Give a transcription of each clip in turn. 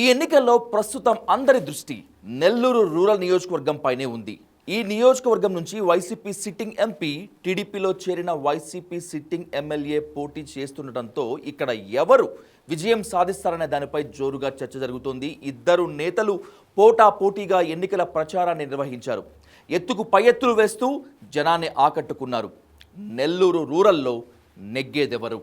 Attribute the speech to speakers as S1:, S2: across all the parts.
S1: ఈ ఎన్నికల్లో ప్రస్తుతం అందరి దృష్టి నెల్లూరు రూరల్ నియోజకవర్గం పైనే ఉంది. ఈ నియోజకవర్గం నుంచి వైసీపీ సిట్టింగ్ ఎంపీ టీడీపీలో చేరిన వైసీపీ సిట్టింగ్ ఎమ్మెల్యే పోటీ చేస్తుండటంతో ఇక్కడ ఎవరు విజయం సాధిస్తారనే దానిపై జోరుగా చర్చ జరుగుతోంది. ఇద్దరు నేతలు పోటా పోటీగా ఎన్నికల ప్రచారాన్ని నిర్వహించారు. ఎత్తుకు పై ఎత్తులు వేస్తూ జనాన్ని ఆకట్టుకున్నారు. నెల్లూరు రూరల్లో నెగ్గేదెవరు?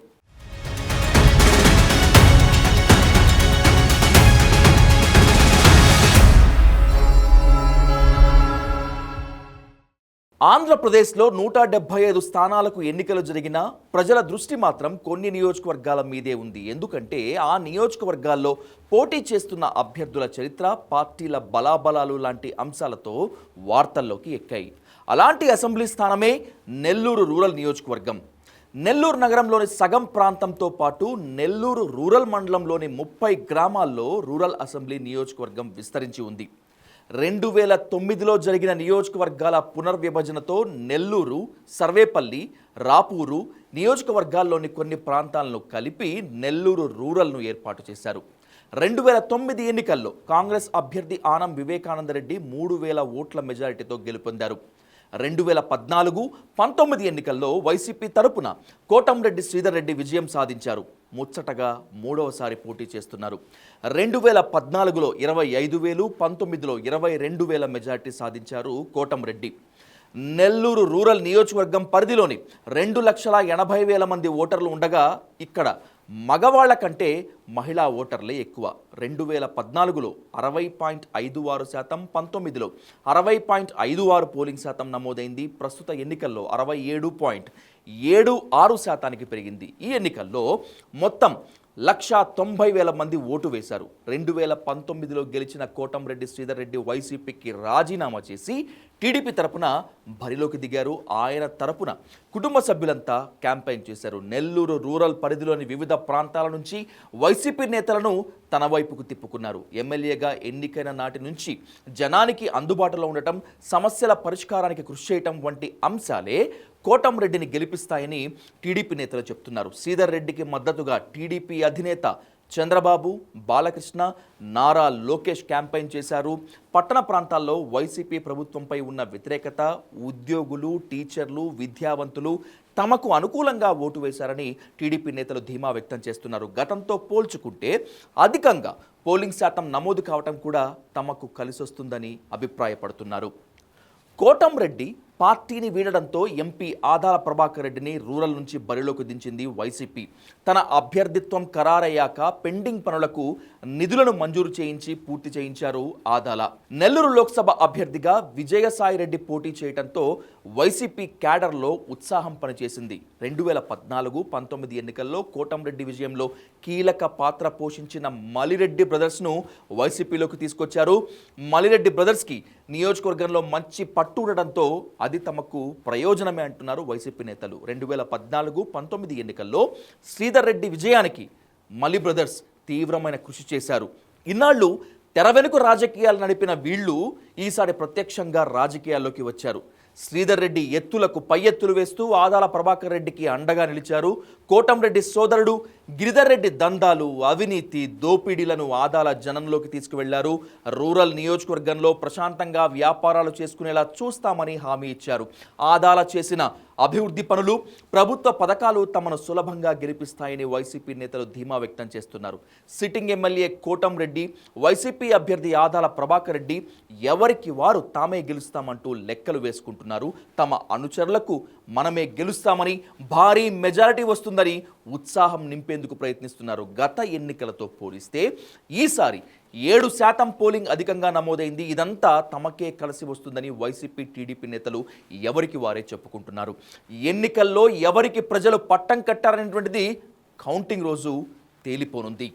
S1: ఆంధ్రప్రదేశ్లో నూట డెబ్బై ఐదు స్థానాలకు ఎన్నికలు జరిగినా ప్రజల దృష్టి మాత్రం కొన్ని నియోజకవర్గాల మీదే ఉంది. ఎందుకంటే ఆ నియోజకవర్గాల్లో పోటీ చేస్తున్న అభ్యర్థుల చరిత్ర పార్టీల బలాబలాలు లాంటి అంశాలతో వార్తల్లోకి ఎక్కాయి. అలాంటి అసెంబ్లీ స్థానమే నెల్లూరు రూరల్ నియోజకవర్గం. నెల్లూరు నగరంలోని సగం ప్రాంతంతో పాటు నెల్లూరు రూరల్ మండలంలోని ముప్పై గ్రామాల్లో రూరల్ అసెంబ్లీ నియోజకవర్గం విస్తరించి ఉంది. రెండు వేల తొమ్మిదిలో జరిగిన నియోజకవర్గాల పునర్విభజనతో నెల్లూరు సర్వేపల్లి రాపూరు నియోజకవర్గాల్లోని కొన్ని ప్రాంతాలను కలిపి నెల్లూరు రూరల్ను ఏర్పాటు చేశారు. రెండు వేల తొమ్మిది ఎన్నికల్లో కాంగ్రెస్ అభ్యర్థి ఆనం వివేకానందరెడ్డి మూడు వేల ఓట్ల మెజారిటీతో గెలుపొందారు. రెండు వేల పద్నాలుగు పంతొమ్మిది ఎన్నికల్లో వైసీపీ తరపున కోటంరెడ్డి శ్రీధర్ రెడ్డి విజయం సాధించారు. ముచ్చటగా మూడవసారి పోటీ చేస్తున్నారు. రెండు వేల పద్నాలుగులో ఇరవై ఐదు వేలు పంతొమ్మిదిలో ఇరవై రెండు వేల మెజార్టీ సాధించారు కోటంరెడ్డి. నెల్లూరు రూరల్ నియోజకవర్గం పరిధిలోని రెండు లక్షల ఎనభై వేల మంది ఓటర్లు ఉండగా ఇక్కడ మగవాళ్ళ కంటే మహిళా ఓటర్లే ఎక్కువ. రెండు వేల పద్నాలుగులో అరవై పాయింట్ ఐదు ఆరు శాతం పంతొమ్మిదిలో. అరవై పాయింట్ ఐదు ఆరు పోలింగ్ శాతం నమోదైంది. ప్రస్తుత ఎన్నికల్లో అరవై ఏడు పాయింట్ ఏడు ఆరు శాతానికి పెరిగింది. ఈ ఎన్నికల్లో మొత్తం లక్ష తొంభై వేల మంది ఓటు వేశారు. రెండు వేల పంతొమ్మిదిలో గెలిచిన కోటంరెడ్డి శ్రీధర్ రెడ్డి వైసీపీకి రాజీనామా చేసి టీడీపీ తరపున బరిలోకి దిగారు. ఆయన తరపున కుటుంబ సభ్యులంతా క్యాంపెయిన్ చేశారు. నెల్లూరు రూరల్ పరిధిలోని వివిధ ప్రాంతాల నుంచి వైసీపీ నేతలను తన వైపుకు తిప్పుకున్నారు. ఎమ్మెల్యేగా ఎన్నికైన నాటి నుంచి జనానికి అందుబాటులో ఉండటం సమస్యల పరిష్కారానికి కృషి చేయటం వంటి అంశాలే కోటంరెడ్డిని గెలిపిస్తాయని టీడీపీ నేతలు చెప్తున్నారు. శ్రీధర్ రెడ్డికి మద్దతుగా టీడీపీ అధినేత చంద్రబాబు బాలకృష్ణ నారా లోకేష్ క్యాంపెయిన్ చేశారు. పట్టణ ప్రాంతాల్లో వైసీపీ ప్రభుత్వంపై ఉన్న వ్యతిరేకత ఉద్యోగులు టీచర్లు విద్యావంతులు తమకు అనుకూలంగా ఓటు వేశారని టీడీపీ నేతలు ధీమా వ్యక్తం చేస్తున్నారు. గతంతో పోల్చుకుంటే అధికంగా పోలింగ్ శాతం నమోదు కావటం కూడా తమకు కలిసొస్తుందని అభిప్రాయపడుతున్నారు. కోటంరెడ్డి పార్టీని వీడడంతో ఎంపీ ఆదాల ప్రభాకర్ రెడ్డిని రూరల్ నుంచి బరిలోకి దించింది వైసీపీ. తన అభ్యర్థిత్వం ఖరారయ్యాక పెండింగ్ పనులకు నిధులను మంజూరు చేయించి పూర్తి చేయించారు ఆదాల. నెల్లూరు లోక్సభ అభ్యర్థిగా విజయసాయిరెడ్డి పోటీ చేయడంతో వైసీపీ క్యాడర్లో ఉత్సాహం పనిచేసింది. రెండు వేల పద్నాలుగు పంతొమ్మిది ఎన్నికల్లో కోటంరెడ్డి విజయంలో కీలక పాత్ర పోషించిన మలిరెడ్డి బ్రదర్స్ను వైసీపీలోకి తీసుకొచ్చారు. మలిరెడ్డి బ్రదర్స్కి నియోజకవర్గంలో మంచి పట్టు ఉండడంతో అది తమకు ప్రయోజనమే అంటున్నారు వైసీపీ నేతలు. రెండు వేల పద్నాలుగు పంతొమ్మిది ఎన్నికల్లో శ్రీధర్ రెడ్డి విజయానికి మలి బ్రదర్స్ తీవ్రమైన కృషి చేశారు. ఇన్నాళ్ళు తెర వెనుక రాజకీయాలు నడిపిన వీళ్ళు ఈసారి ప్రత్యక్షంగా రాజకీయాల్లోకి వచ్చారు. శ్రీధర్ రెడ్డి ఎత్తులకు పై ఎత్తులు వేస్తూ ఆదాల ప్రభాకర్ రెడ్డికి అండగా నిలిచారు. కోటంరెడ్డి సోదరుడు గిరిధర్ రెడ్డి దందాలు అవినీతి దోపిడీలను ఆదాల జనంలోకి తీసుకువెళ్ళారు. రూరల్ నియోజకవర్గంలో ప్రశాంతంగా వ్యాపారాలు చేసుకునేలా చూస్తామని హామీ ఇచ్చారు. ఆదాల చేసిన అభివృద్ధి పనులు ప్రభుత్వ పథకాలు తమను సులభంగా గెలిపిస్తాయని వైసీపీ నేతలు ధీమా వ్యక్తం చేస్తున్నారు. సిట్టింగ్ ఎమ్మెల్యే కోటంరెడ్డి వైసీపీ అభ్యర్థి ఆదాల ప్రభాకర్ రెడ్డి ఎవరికి వారు తామే గెలుస్తామంటూ లెక్కలు వేసుకుంటున్నారు. తమ అనుచరులకు మనమే గెలుస్తామని భారీ మెజారిటీ వస్తుందని ఉత్సాహం నింపేందుకు ప్రయత్నిస్తున్నారు. గత ఎన్నికలతో పోలిస్తే ఈసారి ఏడు శాతం పోలింగ్ అధికంగా నమోదైంది. ఇదంతా తమకే కలిసి వస్తుందని వైసీపీ టీడీపీ నేతలు ఎవరికి వారే చెప్పుకుంటున్నారు. ఎన్నికల్లో ఎవరికి ప్రజలు పట్టం కట్టారనేటువంటిది కౌంటింగ్ రోజు తేలిపోనుంది.